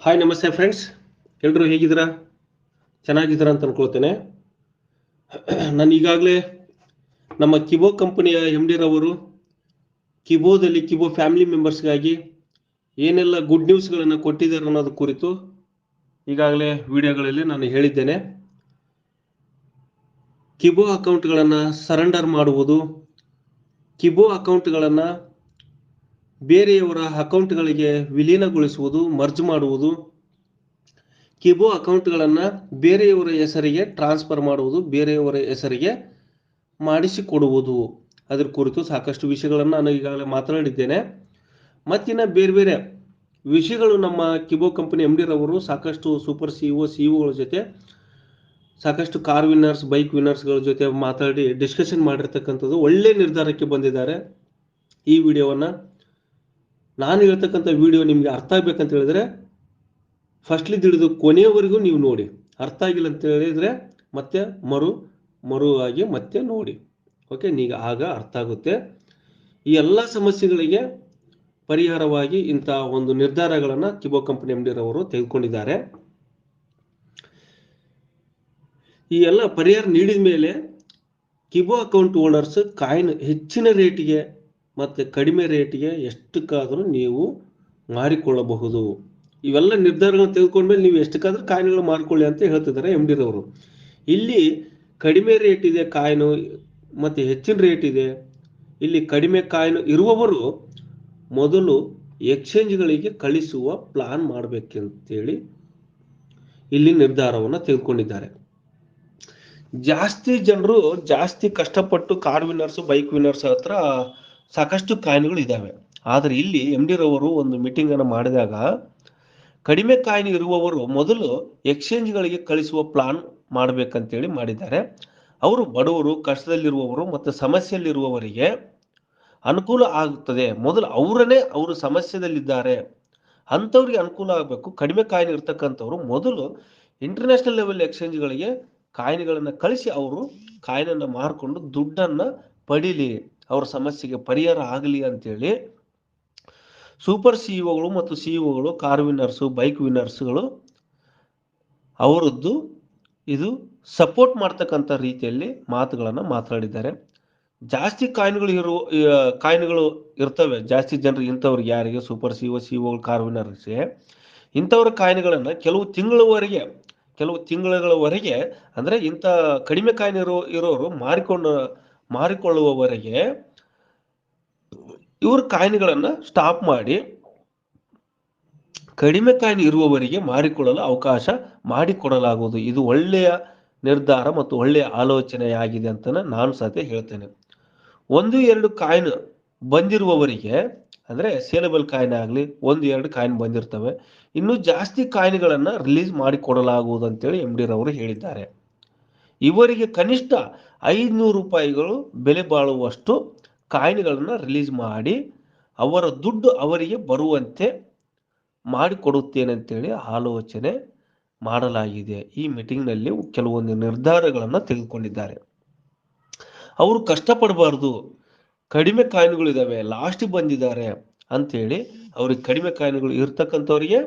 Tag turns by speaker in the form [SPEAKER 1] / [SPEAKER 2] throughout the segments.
[SPEAKER 1] Hi ನಮಸ್ತೆ friends ಎಲ್ಲರೂ ಹೇಗಿದ್ದೀರಾ? ಚೆನ್ನಾಗಿದ್ದೀರಾ ಅಂತ ಅಂದ್ಕೊಳ್ತೇನೆ ನಾನು ಈಗಾಗಲೇ ನಮ್ಮ ಕಿಬೋ ಕಂಪನಿಯ ಎಂ ಡಿರವರು ಕಿಬೋದಲ್ಲಿ ಕಿಬೋ ಫ್ಯಾಮಿಲಿ ಮೆಂಬರ್ಸ್ಗಾಗಿ ಏನೆಲ್ಲ ಗುಡ್ ನ್ಯೂಸ್ಗಳನ್ನು ಕೊಟ್ಟಿದ್ದಾರೆ ಅನ್ನೋದು ಕುರಿತು ಈಗಾಗಲೇ ವಿಡಿಯೋಗಳಲ್ಲಿ ನಾನು ಹೇಳಿದ್ದೇನೆ. ಕಿಬೋ ಅಕೌಂಟ್ಗಳನ್ನು ಸರೆಂಡರ್ ಮಾಡುವುದು ಕಿಬೋ ಅಕೌಂಟ್ಗಳನ್ನು ಬೇರೆಯವರ ಅಕೌಂಟ್ಗಳಿಗೆ ವಿಲೀನಗೊಳಿಸುವುದು, ಮರ್ಜ್ ಮಾಡುವುದು, ಕಿಬೋ ಅಕೌಂಟ್ಗಳನ್ನು ಬೇರೆಯವರ ಹೆಸರಿಗೆ ಟ್ರಾನ್ಸ್ಫರ್ ಮಾಡುವುದು, ಬೇರೆಯವರ ಹೆಸರಿಗೆ ಮಾಡಿಸಿಕೊಡುವುದು. ಅದರ ಕುರಿತು ಸಾಕಷ್ಟು ವಿಷಯಗಳನ್ನು ನಾನು ಈಗಾಗಲೇ ಮಾತನಾಡಿದ್ದೇನೆ. ಮತ್ತಿನ್ನ ಬೇರೆ ಬೇರೆ ವಿಷಯಗಳು ನಮ್ಮ ಕಿಬೋ ಕಂಪನಿ ಎಂ ಡಿರವರು ಸಾಕಷ್ಟು ಸೂಪರ್ ಸಿ ಒ, ಸಿ ಒಗಳ ಜೊತೆ ಸಾಕಷ್ಟು ಕಾರ್ ವಿನ್ನರ್ಸ್, ಬೈಕ್ ವಿನ್ನರ್ಸ್ಗಳ ಜೊತೆ ಮಾತಾಡಿ ಡಿಸ್ಕಷನ್ ಮಾಡಿರ್ತಕ್ಕಂಥದ್ದು ಒಳ್ಳೆ ನಿರ್ಧಾರಕ್ಕೆ ಬಂದಿದ್ದಾರೆ. ಈ ವಿಡಿಯೋವನ್ನು ನಾನು ಹೇಳ್ತಕ್ಕಂಥ ವಿಡಿಯೋ ನಿಮಗೆ ಅರ್ಥ ಆಗ್ಬೇಕಂತ ಹೇಳಿದ್ರೆ ಫಸ್ಟ್ಲಿ ತಿಳಿದು ಕೊನೆಯವರೆಗೂ ನೀವು ನೋಡಿ. ಅರ್ಥ ಆಗಿಲ್ಲ ಅಂತ ಹೇಳಿದ್ರೆ ಮತ್ತೆ ಮರು ಮರು ಆಗಿ ಮತ್ತೆ ನೋಡಿ. ಓಕೆ ನೀವು ಆಗ ಅರ್ಥ ಆಗುತ್ತೆ. ಈ ಎಲ್ಲ ಸಮಸ್ಯೆಗಳಿಗೆ ಪರಿಹಾರವಾಗಿ ಇಂಥ ಒಂದು ನಿರ್ಧಾರಗಳನ್ನು ಕಿಬೋ ಕಂಪನಿ ಎಂ ರವರು ತೆಗೆದುಕೊಂಡಿದ್ದಾರೆ. ಈ ಎಲ್ಲ ಪರಿಹಾರ ನೀಡಿದ ಮೇಲೆ ಕಿಬೋ ಅಕೌಂಟ್ ಓನರ್ಸ್ ಕಾಯಿನ್ ಹೆಚ್ಚಿನ ರೇಟಿಗೆ ಮತ್ತು ಕಡಿಮೆ ರೇಟಿಗೆ ಎಷ್ಟಕ್ಕಾದರೂ ನೀವು ಮಾರಿಕೊಳ್ಳಬಹುದು. ಇವೆಲ್ಲ ನಿರ್ಧಾರಗಳನ್ನು ತೆಗೆದುಕೊಂಡ್ಮೇಲೆ ನೀವು ಎಷ್ಟಕ್ಕಾದ್ರೂ ಕಾಯಿನ್ಗಳು ಮಾರಿಕೊಳ್ಳಿ ಅಂತ ಹೇಳ್ತಿದ್ದಾರೆ ಎಂ ಡಿ ರವರು. ಇಲ್ಲಿ ಕಡಿಮೆ ರೇಟ್ ಇದೆ ಕಾಯಿನು, ಮತ್ತು ಹೆಚ್ಚಿನ ರೇಟ್ ಇದೆ. ಇಲ್ಲಿ ಕಡಿಮೆ ಕಾಯಿನು ಇರುವವರು ಮೊದಲು ಎಕ್ಸ್ಚೇಂಜ್ಗಳಿಗೆ ಕಳಿಸುವ ಪ್ಲಾನ್ ಮಾಡಬೇಕಂತೇಳಿ ಇಲ್ಲಿ ನಿರ್ಧಾರವನ್ನು ತೆಗೆದುಕೊಂಡಿದ್ದಾರೆ. ಜಾಸ್ತಿ ಜನರು ಜಾಸ್ತಿ ಕಷ್ಟಪಟ್ಟು ಕಾರ್ ವಿನ್ನರ್ಸ್, ಬೈಕ್ ವಿನ್ನರ್ಸ್ ಹತ್ರ ಸಾಕಷ್ಟು ಕಾಯಿನ್ಗಳು ಇದ್ದಾವೆ. ಆದರೆ ಇಲ್ಲಿ ಎಂ ಡಿ ರವರು ಒಂದು ಮೀಟಿಂಗ್ ಅನ್ನು ಮಾಡಿದಾಗ ಕಡಿಮೆ ಕಾಯಿನ್ ಇರುವವರು ಮೊದಲು ಎಕ್ಸ್ಚೇಂಜ್ಗಳಿಗೆ ಕಳಿಸುವ ಪ್ಲಾನ್ ಮಾಡಬೇಕಂತೇಳಿ ಮಾಡಿದ್ದಾರೆ. ಅವರು ಬಡವರು, ಕಷ್ಟದಲ್ಲಿರುವವರು ಮತ್ತು ಸಮಸ್ಯೆಯಲ್ಲಿರುವವರಿಗೆ ಅನುಕೂಲ ಆಗುತ್ತದೆ. ಮೊದಲು ಅವರನ್ನೇ ಅವರು ಸಮಸ್ಯೆದಲ್ಲಿದ್ದಾರೆ ಅಂಥವ್ರಿಗೆ ಅನುಕೂಲ ಆಗಬೇಕು. ಕಡಿಮೆ ಕಾಯಿನ್ ಇರ್ತಕ್ಕಂಥವ್ರು ಮೊದಲು ಇಂಟರ್ನ್ಯಾಷನಲ್ ಲೆವೆಲ್ ಎಕ್ಸ್ಚೇಂಜ್ಗಳಿಗೆ ಕಾಯಿನ್ಗಳನ್ನು ಕಳಿಸಿ ಅವರು ಕಾಯಿನನ್ನು ಮಾರಿಕೊಂಡು ದುಡ್ಡನ್ನು ಪಡೀಲಿ. ಅವ್ರ ಸಮಸ್ಯೆಗೆ ಪರಿಹಾರ ಆಗಲಿ ಅಂತೇಳಿ ಸೂಪರ್ ಸಿಇಒಗಳು ಮತ್ತು ಸಿಇಒಗಳು ಕಾರ್ ವಿನ್ನರ್ಸು ಬೈಕ್ ವಿನ್ನರ್ಸ್ಗಳು ಅವರದ್ದು ಇದು ಸಪೋರ್ಟ್ ಮಾಡ್ತಕ್ಕಂಥ ರೀತಿಯಲ್ಲಿ ಮಾತುಗಳನ್ನು ಮಾತನಾಡಿದ್ದಾರೆ ಜಾಸ್ತಿ ಕಾಯಿನ್ಗಳು ಇರುವ ಕಾಯಿನ್ಗಳು ಇರ್ತವೆ. ಜಾಸ್ತಿ ಜನರು ಇಂಥವ್ರಿಗೆ ಯಾರಿಗೆ? ಸೂಪರ್ ಸಿಇಒ ಸಿಇಒಗಳು ಕಾರ್ ವಿನ್ನರ್ಸ್ಗೆ ಇಂಥವ್ರ ಕಾಯಿನ್ಗಳನ್ನು ಕೆಲವು ತಿಂಗಳವರೆಗೆ ಕೆಲವು ತಿಂಗಳವರೆಗೆ ಅಂದರೆ ಇಂಥ ಕಡಿಮೆ ಕಾಯಿನ್ ಇರೋ, ಇರೋರು ಮಾರಿಕೊಂಡು ಮಾರಿಕೊಳ್ಳುವವರೆಗೆ ಇವರು ಕಾಯಿನ್ಗಳನ್ನು ಸ್ಟಾಪ್ ಮಾಡಿ ಕಡಿಮೆ ಕಾಯಿನ್ ಇರುವವರಿಗೆ ಮಾರಿಕೊಳ್ಳಲು ಅವಕಾಶ ಮಾಡಿಕೊಡಲಾಗುವುದು. ಇದು ಒಳ್ಳೆಯ ನಿರ್ಧಾರ ಮತ್ತು ಒಳ್ಳೆಯ ಆಲೋಚನೆಯಾಗಿದೆ ಅಂತ ನಾನು ಸಹ ಹೇಳ್ತೇನೆ. ಒಂದು ಎರಡು ಕಾಯಿನ್ ಬಂದಿರುವವರಿಗೆ, ಅಂದರೆ ಸೇಲೆಬಲ್ ಕಾಯಿನ್ ಆಗಲಿ, ಒಂದು ಎರಡು ಕಾಯಿನ್ ಬಂದಿರ್ತವೆ. ಇನ್ನು ಜಾಸ್ತಿ ಕಾಯಿನ್ಗಳನ್ನು ರಿಲೀಸ್ ಮಾಡಿಕೊಡಲಾಗುವುದು ಅಂತೇಳಿ ಎಂ ಡಿ ರವರು ಹೇಳಿದ್ದಾರೆ. ಇವರಿಗೆ ಕನಿಷ್ಠ ಐದುನೂರು ರೂಪಾಯಿಗಳು ಬೆಲೆ ಬಾಳುವಷ್ಟು ಕಾಯಿನ್ಗಳನ್ನು ರಿಲೀಸ್ ಮಾಡಿ ಅವರ ದುಡ್ಡು ಅವರಿಗೆ ಬರುವಂತೆ ಮಾಡಿಕೊಡುತ್ತೇನೆ ಅಂತೇಳಿ ಆಲೋಚನೆ ಮಾಡಲಾಗಿದೆ. ಈ ಮೀಟಿಂಗ್ನಲ್ಲಿ ಕೆಲವೊಂದು ನಿರ್ಧಾರಗಳನ್ನು ತೆಗೆದುಕೊಂಡಿದ್ದಾರೆ. ಅವರು ಕಷ್ಟಪಡಬಾರ್ದು, ಕಡಿಮೆ ಕಾಯಿನ್ಗಳು ಇದ್ದಾವೆ ಲಾಸ್ಟಿಗೆ ಬಂದಿದ್ದಾರೆ ಅಂಥೇಳಿ ಅವ್ರಿಗೆ ಕಡಿಮೆ ಕಾಯಿನ್ಗಳು ಇರ್ತಕ್ಕಂಥವ್ರಿಗೆ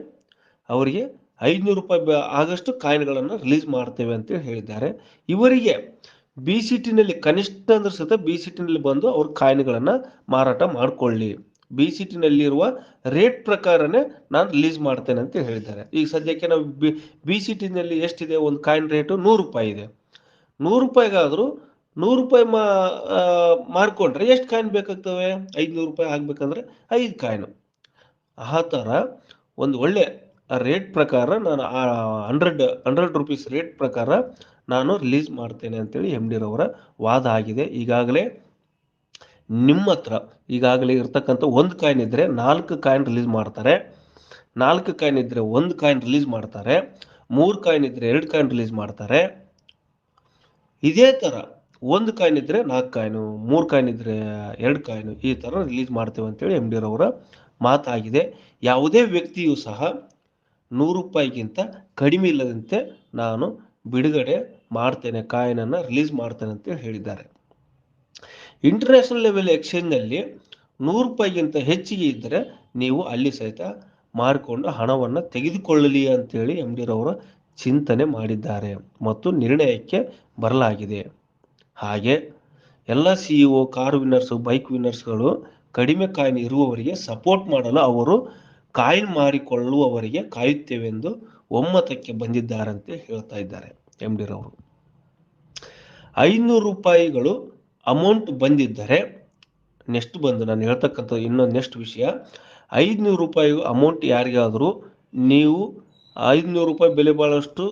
[SPEAKER 1] ಅವರಿಗೆ ಐದುನೂರು ರೂಪಾಯಿ ಆಗಷ್ಟು ಕಾಯಿನ್ಗಳನ್ನು ರಿಲೀಸ್ ಮಾಡ್ತೇವೆ ಅಂತ ಹೇಳಿದ್ದಾರೆ. ಇವರಿಗೆ ಬಿ ಸಿ ಟಿನಲ್ಲಿ ಕನಿಷ್ಠ ಅಂದ್ರೆ ಸಹಿತ ಬಿ ಸಿ ಟಿನಲ್ಲಿ ಬಂದು ಅವ್ರ ಕಾಯಿನ್ಗಳನ್ನು ಮಾರಾಟ ಮಾಡಿಕೊಳ್ಳಿ. ಬಿ ಸಿ ಟಿನಲ್ಲಿರುವ ರೇಟ್ ಪ್ರಕಾರನೇ ನಾನು ರಿಲೀಸ್ ಮಾಡ್ತೇನೆ ಅಂತ ಹೇಳಿದ್ದಾರೆ. ಈಗ ಸದ್ಯಕ್ಕೆ ನಾವು ಬಿ ಬಿ ಸಿ ಟಿನಲ್ಲಿ ಎಷ್ಟಿದೆ? ಒಂದು ಕಾಯಿನ್ ರೇಟು ನೂರು ರೂಪಾಯಿ ಇದೆ. ನೂರು ರೂಪಾಯಿಗಾದರೂ ನೂರು ರೂಪಾಯಿ ಮಾ ಮಾರ್ಕೊಂಡ್ರೆ ಎಷ್ಟು ಕಾಯಿನ್ ಬೇಕಾಗ್ತವೆ? ಐದುನೂರು ರೂಪಾಯಿ ಆಗ್ಬೇಕಂದ್ರೆ ಐದು ಕಾಯಿನು. ಆ ಥರ ಒಂದು ಒಳ್ಳೆ ರೇಟ್ ಪ್ರಕಾರ ನಾನು ಹಂಡ್ರೆಡ್ ಹಂಡ್ರೆಡ್ ರುಪೀಸ್ ರೇಟ್ ಪ್ರಕಾರ ನಾನು ರಿಲೀಸ್ ಮಾಡ್ತೇನೆ ಅಂತೇಳಿ ಎಂ ಡಿ ರವರ ವಾದ ಆಗಿದೆ. ಈಗಾಗಲೇ ನಿಮ್ಮ ಹತ್ರ, ಈಗಾಗಲೇ ಇರ್ತಕ್ಕಂಥ ಒಂದು ಕಾಯಿನ್ ಇದ್ದರೆ ನಾಲ್ಕು ಕಾಯಿನ್ ರಿಲೀಸ್ ಮಾಡ್ತಾರೆ. ನಾಲ್ಕು ಕಾಯಿನ್ ಇದ್ದರೆ ಒಂದು ಕಾಯಿನ್ ರಿಲೀಸ್ ಮಾಡ್ತಾರೆ. ಮೂರು ಕಾಯಿನ್ ಇದ್ದರೆ ಎರಡು ಕಾಯಿನ್ ರಿಲೀಸ್ ಮಾಡ್ತಾರೆ. ಇದೇ ಥರ ಒಂದು ಕಾಯಿನ್ ಇದ್ದರೆ ನಾಲ್ಕು ಕಾಯಿನು ಮೂರು ಕಾಯಿನ್ ಇದ್ದರೆ ಎರಡು ಕಾಯಿನು ಈ ಥರ ರಿಲೀಸ್ ಮಾಡ್ತೇವೆ ಅಂತೇಳಿ ಎಂ ಡಿ ರವರ ಮಾತಾಗಿದೆ ಯಾವುದೇ ವ್ಯಕ್ತಿಯೂ ಸಹ ನೂರು ರೂಪಾಯಿಗಿಂತ ಕಡಿಮೆ ಇಲ್ಲದಂತೆ ನಾನು ಬಿಡುಗಡೆ ಮಾಡ್ತೇನೆ ಕಾಯಿನನ್ನು ರಿಲೀಸ್ ಮಾಡ್ತೇನೆ ಅಂತ ಹೇಳಿದ್ದಾರೆ. ಇಂಟರ್ನ್ಯಾಷನಲ್ ಲೆವೆಲ್ ಎಕ್ಸ್ಚೇಂಜ್ನಲ್ಲಿ ನೂರು ರೂಪಾಯಿಗಿಂತ ಹೆಚ್ಚಿಗೆ ಇದ್ದರೆ ನೀವು ಅಲ್ಲಿ ಸಹಿತ ಮಾರಿಕೊಂಡು ಹಣವನ್ನು ತೆಗೆದುಕೊಳ್ಳಲಿ ಅಂತೇಳಿ ಎಂ ಡಿ ರವರು ಚಿಂತನೆ ಮಾಡಿದ್ದಾರೆ ಮತ್ತು ನಿರ್ಣಯಕ್ಕೆ ಬರಲಾಗಿದೆ. ಹಾಗೆ ಎಲ್ಲ C E O car winners bike ವಿನ್ನರ್ಸ್ಗಳು ಕಡಿಮೆ ಕಾಯಿನ್ ಇರುವವರಿಗೆ ಸಪೋರ್ಟ್ ಮಾಡಲು ಅವರು ಕಾಯಿನ್ ಮಾರಿಕೊಳ್ಳುವವರಿಗೆ ಕಾಯುತ್ತೇವೆಂದು ಒಮ್ಮತಕ್ಕೆ ಬಂದಿದ್ದಾರಂತೆ ಹೇಳ್ತಾ ಇದ್ದಾರೆ ಎಂ ಡಿ ರವರು ಐನೂರು ರೂಪಾಯಿಗಳು ಅಮೌಂಟ್ ಬಂದಿದ್ದರೆ ನೆಕ್ಸ್ಟ್ ಬಂದು ನಾನು ಹೇಳ್ತಕ್ಕಂಥ ಇನ್ನೊಂದು ನೆಕ್ಸ್ಟ್ ವಿಷಯ. ಐದುನೂರು ರೂಪಾಯಿ ಅಮೌಂಟ್ ಯಾರಿಗಾದರೂ ನೀವು ಐದುನೂರು ರೂಪಾಯಿ ಬೆಲೆ ಬಾಳಷ್ಟು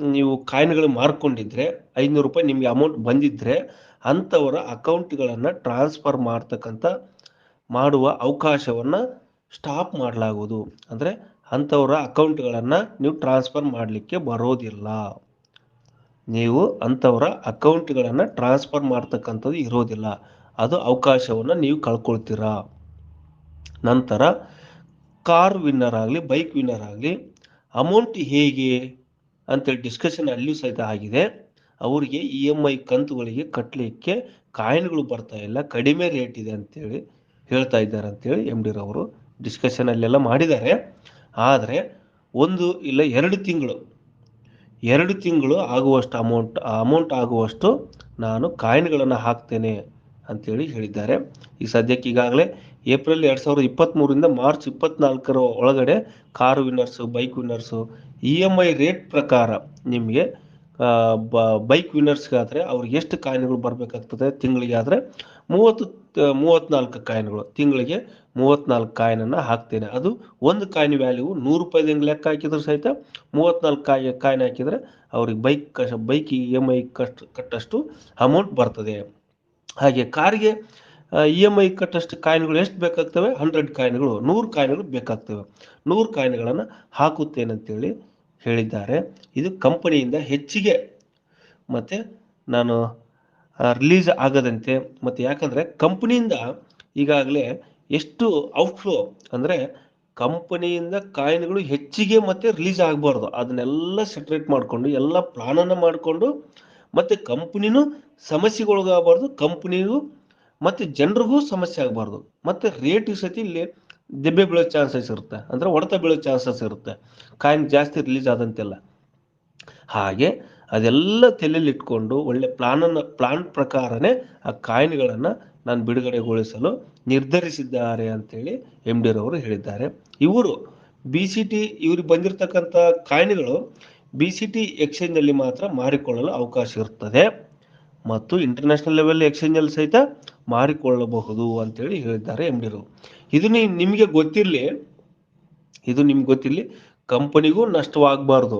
[SPEAKER 1] ನೀವು ಕಾಯಿನ್ಗಳು ಮಾರ್ಕೊಂಡಿದ್ರೆ ಐದುನೂರು ರೂಪಾಯಿ ನಿಮಗೆ ಅಮೌಂಟ್ ಬಂದಿದ್ದರೆ ಅಂಥವರ ಅಕೌಂಟ್ಗಳನ್ನು ಟ್ರಾನ್ಸ್ಫರ್ ಮಾಡ್ತಕ್ಕಂಥ ಮಾಡುವ ಅವಕಾಶವನ್ನು ಸ್ಟಾಪ್ ಮಾಡಲಾಗುವುದು. ಅಂದರೆ ಅಂಥವರ ಅಕೌಂಟ್ಗಳನ್ನು ನೀವು ಟ್ರಾನ್ಸ್ಫರ್ ಮಾಡಲಿಕ್ಕೆ ಬರೋದಿಲ್ಲ. ನೀವು ಅಂಥವರ ಅಕೌಂಟ್ಗಳನ್ನು ಟ್ರಾನ್ಸ್ಫರ್ ಮಾಡ್ತಕ್ಕಂಥದ್ದು ಇರೋದಿಲ್ಲ. ಅದು ಅವಕಾಶವನ್ನು ನೀವು ಕಳ್ಕೊಳ್ತೀರಾ. ನಂತರ ಕಾರ್ ವಿನ್ನರ್ ಆಗಲಿ, ಬೈಕ್ ವಿನ್ನರ್ ಆಗಲಿ, ಅಮೌಂಟ್ ಹೇಗೆ ಅಂತೇಳಿ ಡಿಸ್ಕಷನ್ ಅಲ್ಲಿಯೂ ಸಹಿತ ಆಗಿದೆ. ಅವರಿಗೆ ಇ ಎಂ ಐ ಕಂತುಗಳಿಗೆ ಕಟ್ಟಲಿಕ್ಕೆ ಕಾಯಿನ್ಗಳು ಬರ್ತಾ ಇಲ್ಲ, ಕಡಿಮೆ ರೇಟ್ ಇದೆ ಅಂತೇಳಿ ಹೇಳ್ತಾ ಇದ್ದಾರೆ ಅಂತೇಳಿ ಎಂ ಡಿ ರವರು ಡಿಸ್ಕಷನ್ ಅಲ್ಲೆಲ್ಲ ಮಾಡಿದ್ದಾರೆ. ಆದರೆ ಒಂದು ಇಲ್ಲ ಎರಡು ತಿಂಗಳು ಎರಡು ತಿಂಗಳು ಆಗುವಷ್ಟು ಅಮೌಂಟ್ ಅಮೌಂಟ್ ಆಗುವಷ್ಟು ನಾನು ಕಾಯಿನ್ಗಳನ್ನು ಹಾಕ್ತೇನೆ ಅಂತೇಳಿ ಹೇಳಿದ್ದಾರೆ. ಈ ಸದ್ಯಕ್ಕೆ ಈಗಾಗಲೇ ಏಪ್ರಿಲ್ ಎರಡು ಸಾವಿರದ ಇಪ್ಪತ್ತ್ಮೂರಿಂದ ಮಾರ್ಚ್ ಇಪ್ಪತ್ನಾಲ್ಕರ ಒಳಗಡೆ car winners, bike winners, E M I rate ಪ್ರಕಾರ ನಿಮಗೆ ಬೈಕ್ ವಿನ್ನರ್ಸ್ಗಾದರೆ ಅವ್ರಿಗೆ ಎಷ್ಟು ಕಾಯಿನ್ಗಳು ಬರಬೇಕಾಗ್ತದೆ ತಿಂಗಳಿಗೆ ಆದರೆ ಮೂವತ್ತು ಮೂವತ್ತ್ನಾಲ್ಕು ಕಾಯಿನ್ಗಳು, ತಿಂಗಳಿಗೆ ಮೂವತ್ನಾಲ್ಕು ಕಾಯಿನನ್ನು ಹಾಕ್ತೇನೆ. ಅದು ಒಂದು ಕಾಯಿನ್ ವ್ಯಾಲ್ಯೂ ನೂರು ರೂಪಾಯಿದಂಗೆ ಲೆಕ್ಕ ಹಾಕಿದ್ರು ಸಹಿತ ಮೂವತ್ನಾಲ್ಕು ಕಾಯಿ, ಕಾಯಿನ್ ಹಾಕಿದರೆ ಅವ್ರಿಗೆ ಬೈಕ್ ಕಷ್ಟ ಬೈಕ್ ಇ ಎಂ ಐ ಕಷ್ಟ ಕಟ್ಟಷ್ಟು ಅಮೌಂಟ್ ಬರ್ತದೆ. ಹಾಗೆ ಕಾರಿಗೆ ಇ ಎಂ ಐ ಕಟ್ಟಷ್ಟು ಕಾಯಿನ್ಗಳು ಎಷ್ಟು ಬೇಕಾಗ್ತವೆ? ಹಂಡ್ರೆಡ್ ಕಾಯಿನ್ಗಳು, ನೂರು ಕಾಯಿನ್ಗಳು ಬೇಕಾಗ್ತವೆ. ನೂರು ಕಾಯಿನ್ಗಳನ್ನು ಹಾಕುತ್ತೇನೆ ಅಂತೇಳಿ ಹೇಳಿದ್ದಾರೆ. ಇದು ಕಂಪನಿಯಿಂದ ಹೆಚ್ಚಿಗೆ. ಮತ್ತು ನಾನು ರಿಲೀಸ್ ಆಗದಂತೆ ಮತ್ತು ಯಾಕಂದರೆ ಕಂಪನಿಯಿಂದ ಈಗಾಗಲೇ ಎಷ್ಟು ಔಟ್ಫ್ಲೋ ಅಂದರೆ ಕಂಪನಿಯಿಂದ ಕಾಯಿನ್ಗಳು ಹೆಚ್ಚಿಗೆ ಮತ್ತೆ ರಿಲೀಸ್ ಆಗಬಾರ್ದು. ಅದನ್ನೆಲ್ಲ ಸೆಟ್ರೇಟ್ ಮಾಡಿಕೊಂಡು, ಎಲ್ಲ ಪ್ಲಾನನ್ನು ಮಾಡಿಕೊಂಡು ಮತ್ತು ಕಂಪ್ನಿನೂ ಸಮಸ್ಯೆಗೊಳಗಾಗಬಾರ್ದು ಕಂಪ್ನಿಗೂ ಮತ್ತು ಜನರಿಗೂ ಸಮಸ್ಯೆ ಆಗಬಾರ್ದು. ಮತ್ತು ರೇಟ್ ಸತಿ ಇಲ್ಲಿ ದೆಬ್ಬೆ ಬೀಳೋ ಚಾನ್ಸಸ್ ಇರುತ್ತೆ. ಅಂದರೆ ಹೊಡೆತ ಬೀಳೋ ಚಾನ್ಸಸ್ ಇರುತ್ತೆ. ಕಾಯಿನ್ ಜಾಸ್ತಿ ರಿಲೀಸ್ ಆದಂತೆಲ್ಲ. ಹಾಗೆ ಅದೆಲ್ಲ ತಲೆಯಲ್ಲಿ ಇಟ್ಕೊಂಡು ಒಳ್ಳೆ ಪ್ಲಾನನ್ನು, ಪ್ಲಾನ್ ಪ್ರಕಾರನೇ ಆ ಕಾಯಿನ್ಗಳನ್ನು ನಾನು ಬಿಡುಗಡೆಗೊಳಿಸಲು ನಿರ್ಧರಿಸಿದ್ದಾರೆ ಅಂತೇಳಿ ಎಂ ಡಿ ರವರು ಹೇಳಿದ್ದಾರೆ. ಇವರು ಬಿ ಸಿ ಟಿ ಇವ್ರಿಗೆ ಬಂದಿರತಕ್ಕಂಥ ಕಾಯಿನ್ಗಳು ಬಿ ಸಿ ಟಿ ಎಕ್ಸ್ಚೇಂಜಲ್ಲಿ ಮಾತ್ರ ಮಾರಿಕೊಳ್ಳಲು ಅವಕಾಶ ಇರ್ತದೆ. ಮತ್ತು ಇಂಟರ್ನ್ಯಾಷನಲ್ ಲೆವೆಲ್ ಎಕ್ಸ್ಚೇಂಜಲ್ಲಿ ಸಹಿತ ಮಾರಿಕೊಳ್ಳಬಹುದು ಅಂತೇಳಿ ಹೇಳಿದ್ದಾರೆ ಎಂ ಡಿ ರವರು ಇದು ನಿಮಗೆ ಗೊತ್ತಿರಲಿ, ಇದು ನಿಮ್ಗೆ ಗೊತ್ತಿರಲಿ, ಕಂಪನಿಗೂ ನಷ್ಟವಾಗಬಾರ್ದು.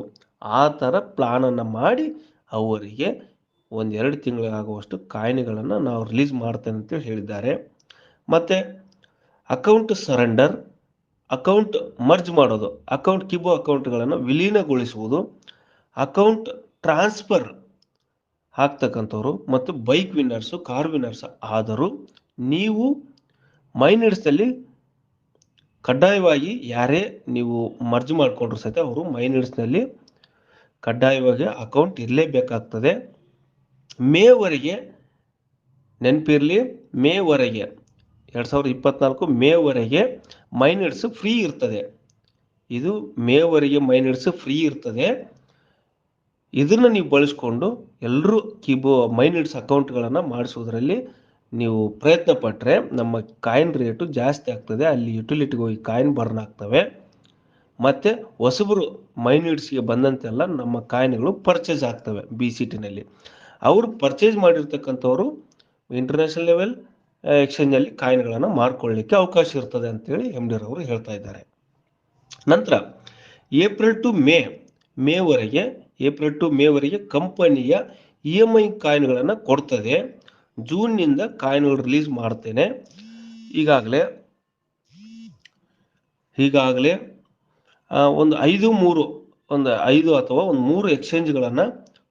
[SPEAKER 1] ಆ ಥರ ಪ್ಲಾನನ್ನು ಮಾಡಿ ಅವರಿಗೆ ಒಂದೆರಡು ತಿಂಗಳಾಗುವಷ್ಟು ಕಾಯಿನ್ಗಳನ್ನು ನಾವು ರಿಲೀಸ್ ಮಾಡ್ತೇನೆ ಅಂತೇಳಿ ಹೇಳಿದ್ದಾರೆ. ಮತ್ತು ಅಕೌಂಟ್ ಸರೆಂಡರ್, ಅಕೌಂಟ್ ಮರ್ಜ್ ಮಾಡೋದು, ಅಕೌಂಟ್ ಕಿಬೋ ಅಕೌಂಟ್ಗಳನ್ನು ವಿಲೀನಗೊಳಿಸುವುದು, ಅಕೌಂಟ್ ಟ್ರಾನ್ಸ್ಫರ್ ಆಗ್ತಕ್ಕಂಥವ್ರು ಮತ್ತು ಬೈಕ್ ವಿನ್ನರ್ಸು, ಕಾರ್ ವಿನ್ನರ್ಸ್ ಆದರೂ ನೀವು ಮೈನಿಡ್ಸಲ್ಲಿ ಕಡ್ಡಾಯವಾಗಿ ಯಾರೇ ನೀವು ಮರ್ಜ್ ಮಾಡಿಕೊಂಡ್ರು ಸಹಿತ ಅವರು ಮೈನಿಡ್ಸ್ನಲ್ಲಿ ಕಡ್ಡಾಯವಾಗಿ ಅಕೌಂಟ್ ಇರಲೇಬೇಕಾಗ್ತದೆ. ಮೇವರೆಗೆ ನೆನಪಿರಲಿ, ಮೇವರೆಗೆ, ಎರಡು ಸಾವಿರದ ಇಪ್ಪತ್ನಾಲ್ಕು ಮೇವರೆಗೆ ಮೈನರ್ಸ್ ಫ್ರೀ ಇರ್ತದೆ. ಇದು ಮೇವರೆಗೆ ಮೈನರ್ಸ್ ಫ್ರೀ ಇರ್ತದೆ. ಇದನ್ನು ನೀವು ಬಳಸ್ಕೊಂಡು ಎಲ್ಲರೂ ಕೀಬೋ ಮೈನರ್ಸ್ ಅಕೌಂಟ್ಗಳನ್ನು ಮಾಡಿಸೋದ್ರಲ್ಲಿ ನೀವು ಪ್ರಯತ್ನ ಪಟ್ಟರೆ ನಮ್ಮ ಕಾಯಿನ್ ರೇಟು ಜಾಸ್ತಿ ಆಗ್ತದೆ. ಅಲ್ಲಿ ಯುಟಿಲಿಟಿಗೆ ಹೋಗಿ ಕಾಯಿನ್ ಬರ್ನ್ ಆಗ್ತವೆ. ಮತ್ತು ಹೊಸಬರು ಮೈನಿಡ್ಸ್ಗೆ ಬಂದಂತೆಲ್ಲ ನಮ್ಮ ಕಾಯಿನ್ಗಳು ಪರ್ಚೇಸ್ ಆಗ್ತವೆ ಬಿ ಸಿ ಟಿನಲ್ಲಿ ಅವರು ಪರ್ಚೇಸ್ ಮಾಡಿರ್ತಕ್ಕಂಥವ್ರು ಇಂಟರ್ನ್ಯಾಷನಲ್ ಲೆವೆಲ್ ಎಕ್ಸ್ಚೇಂಜಲ್ಲಿ ಕಾಯಿನ್ಗಳನ್ನು ಮಾರ್ಕೊಳ್ಳಿಕ್ಕೆ ಅವಕಾಶ ಇರ್ತದೆ ಅಂತೇಳಿ ಎಂ ಡಿ ಅವರು ಹೇಳ್ತಾ ಇದ್ದಾರೆ. ನಂತರ ಏಪ್ರಿಲ್ ಟು ಮೇ ಮೇವರೆಗೆ ಏಪ್ರಿಲ್ ಟು ಮೇವರೆಗೆ ಕಂಪನಿಯ ಇ ಎಂ ಐ ಕಾಯಿನ್ಗಳನ್ನು ಕೊಡ್ತದೆ. ಜೂನ್ನಿಂದ ಕಾಯಿನ್ಗಳು ರಿಲೀಸ್ ಮಾಡ್ತೇನೆ. ಈಗಾಗಲೇ ಈಗಾಗಲೇ ಒಂದು ಐದು, ಮೂರು, ಒಂದು ಐದು ಅಥವಾ ಒಂದು ಮೂರು ಎಕ್ಸ್ಚೇಂಜ್ಗಳನ್ನು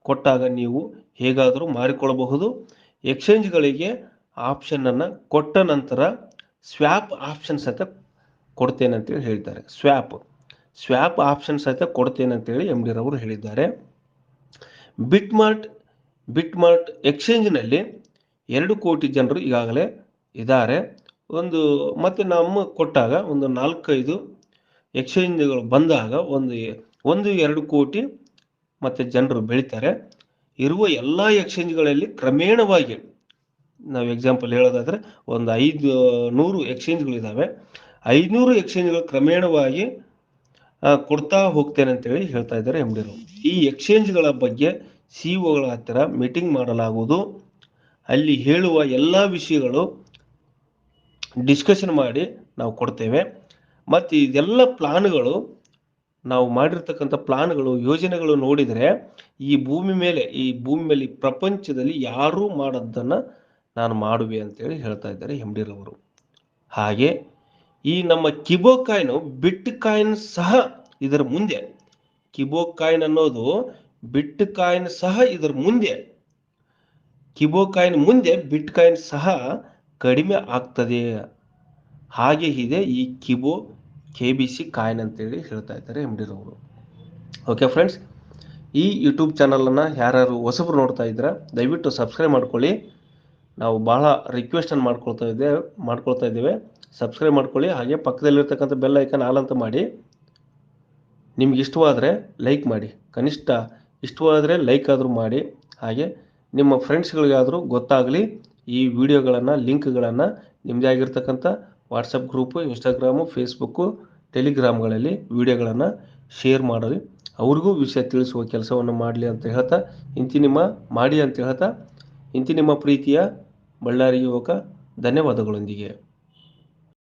[SPEAKER 1] ಕೊಟ್ಟಾಗ ನೀವು ಹೇಗಾದರೂ ಮಾರಿಕೊಳ್ಳಬಹುದು ಎಕ್ಸ್ಚೇಂಜ್ಗಳಿಗೆ ಆಪ್ಷನನ್ನು ಕೊಟ್ಟ ನಂತರ ಸ್ವ್ಯಾಪ್ ಆಪ್ಷನ್ ಸಹಿತ ಕೊಡ್ತೇನೆ ಅಂತೇಳಿ ಹೇಳ್ತಾರೆ ಸ್ವ್ಯಾಪ್ ಸ್ವ್ಯಾಪ್ ಆಪ್ಷನ್ ಸಹಿತ ಕೊಡ್ತೇನೆ ಅಂತೇಳಿ ಎಂ ಡಿ ರವರು ಹೇಳಿದ್ದಾರೆ. ಬಿಟ್ಮಾರ್ಟ್ ಬಿಟ್ಮಾರ್ಟ್ ಎಕ್ಸ್ಚೇಂಜ್ನಲ್ಲಿ ಎರಡು ಕೋಟಿ ಜನರು ಈಗಾಗಲೇ ಇದ್ದಾರೆ. ಒಂದು, ಮತ್ತು ನಮ್ಮ ಕೊಟ್ಟಾಗ ಒಂದು ನಾಲ್ಕೈದು ಎಕ್ಸ್ಚೇಂಜ್ಗಳು ಬಂದಾಗ ಒಂದು ಒಂದು ಎರಡು ಕೋಟಿ ಮತ್ತು ಜನರು ಬೆಳೀತಾರೆ. ಇರುವ ಎಲ್ಲ ಎಕ್ಸ್ಚೇಂಜ್ಗಳಲ್ಲಿ ಕ್ರಮೇಣವಾಗಿ ನಾವು ಎಕ್ಸಾಂಪಲ್ ಹೇಳೋದಾದ್ರೆ ಒಂದು ಐದು, ನೂರು ಎಕ್ಸ್ಚೇಂಜ್ಗಳಿದ್ದಾವೆ ಐದುನೂರು ಎಕ್ಸ್ಚೇಂಜ್ಗಳು ಕ್ರಮೇಣವಾಗಿ ಕೊಡ್ತಾ ಹೋಗ್ತೇನೆ ಅಂತೇಳಿ ಹೇಳ್ತಾ ಇದ್ದಾರೆ ಎಂ ಡಿರು ಈ ಎಕ್ಸ್ಚೇಂಜ್ಗಳ ಬಗ್ಗೆ ಸಿ ಒಗಳ ಹತ್ತಿರ ಮೀಟಿಂಗ್ ಮಾಡಲಾಗುವುದು. ಅಲ್ಲಿ ಹೇಳುವ ಎಲ್ಲ ವಿಷಯಗಳು ಡಿಸ್ಕಷನ್ ಮಾಡಿ ನಾವು ಕೊಡ್ತೇವೆ. ಮತ್ತು ಇದೆಲ್ಲ ಪ್ಲಾನ್ಗಳು ನಾವು ಮಾಡಿರ್ತಕ್ಕಂಥ ಪ್ಲಾನ್ಗಳು, ಯೋಜನೆಗಳು ನೋಡಿದರೆ ಈ ಭೂಮಿ ಮೇಲೆ, ಈ ಭೂಮಿ ಮೇಲೆ ಪ್ರಪಂಚದಲ್ಲಿ ಯಾರೂ ಮಾಡದ್ದನ್ನು ನಾನು ಮಾಡುವೆ ಅಂತೇಳಿ ಹೇಳ್ತಾ ಇದ್ದಾರೆ ಎಂ ಡಿ ರವರು ಹಾಗೆ ಈ ನಮ್ಮ ಕಿಬೋ ಕಾಯಿನು ಬಿಟ್ ಕಾಯಿನ್ ಸಹ ಇದರ ಮುಂದೆ ಕಿಬೋ ಕಾಯಿನ್ ಅನ್ನೋದು ಬಿಟ್ ಕಾಯಿನ್ ಸಹ ಇದರ ಮುಂದೆ ಕಿಬೋ ಕಾಯಿನ್ ಮುಂದೆ ಬಿಟ್ ಕಾಯಿನ್ ಸಹ ಕಡಿಮೆ ಆಗ್ತದೆ ಹಾಗೆ ಇದೆ ಈ Kibo K B C coin ಅಂತೇಳಿ ಹೇಳ್ತಾ ಇದ್ದಾರೆ ಎಂ ಡಿ ರವರು. ಓಕೆ ಫ್ರೆಂಡ್ಸ್ ಈ ಯೂಟ್ಯೂಬ್ ಚಾನಲನ್ನು ಯಾರ್ಯಾರು ಹೊಸಬ್ರು ನೋಡ್ತಾ ಇದ್ದೀರಾ ದಯವಿಟ್ಟು ಸಬ್ಸ್ಕ್ರೈಬ್ ಮಾಡ್ಕೊಳ್ಳಿ. ನಾವು ಭಾಳ ರಿಕ್ವೆಸ್ಟನ್ನು ಮಾಡ್ಕೊಳ್ತಾ ಇದ್ದೇವೆ ಮಾಡ್ಕೊಳ್ತಾ ಇದ್ದೇವೆ. ಸಬ್ಸ್ಕ್ರೈಬ್ ಮಾಡ್ಕೊಳ್ಳಿ, ಹಾಗೆ ಪಕ್ಕದಲ್ಲಿರ್ತಕ್ಕಂಥ ಬೆಲ್ ಐಕನ್ ಆಲ್ ಅಂತ ಮಾಡಿ. ನಿಮ್ಗೆ ಇಷ್ಟವಾದರೆ ಲೈಕ್ ಮಾಡಿ, ಕನಿಷ್ಠ ಇಷ್ಟವಾದರೆ ಲೈಕ್ ಆದರೂ ಮಾಡಿ. ಹಾಗೆ ನಿಮ್ಮ ಫ್ರೆಂಡ್ಸ್ಗಳಿಗಾದರೂ ಗೊತ್ತಾಗಲಿ, ಈ ವಿಡಿಯೋಗಳನ್ನು ಲಿಂಕ್ಗಳನ್ನು ನಿಮ್ಮದೇ ಆಗಿರ್ತಕ್ಕಂಥ ವಾಟ್ಸಪ್ ಗ್ರೂಪು, ಇನ್ಸ್ಟಾಗ್ರಾಮು, ಫೇಸ್ಬುಕ್ಕು, ಟೆಲಿಗ್ರಾಮ್ಗಳಲ್ಲಿ ವಿಡಿಯೋಗಳನ್ನು ಶೇರ್ ಮಾಡಲಿ. ಅವ್ರಿಗೂ ವಿಷಯ ತಿಳಿಸುವ ಕೆಲಸವನ್ನು ಮಾಡಲಿ ಅಂತ ಹೇಳ್ತಾ, ಇಂತಿ ನಿಮ್ಮ ಮಾಡಿ ಅಂತ ಹೇಳ್ತಾ, ಇಂತಿ ನಿಮ್ಮ ಪ್ರೀತಿಯ ಬಳ್ಳಾರಿ ಯುವಕ, ಧನ್ಯವಾದಗಳೊಂದಿಗೆ.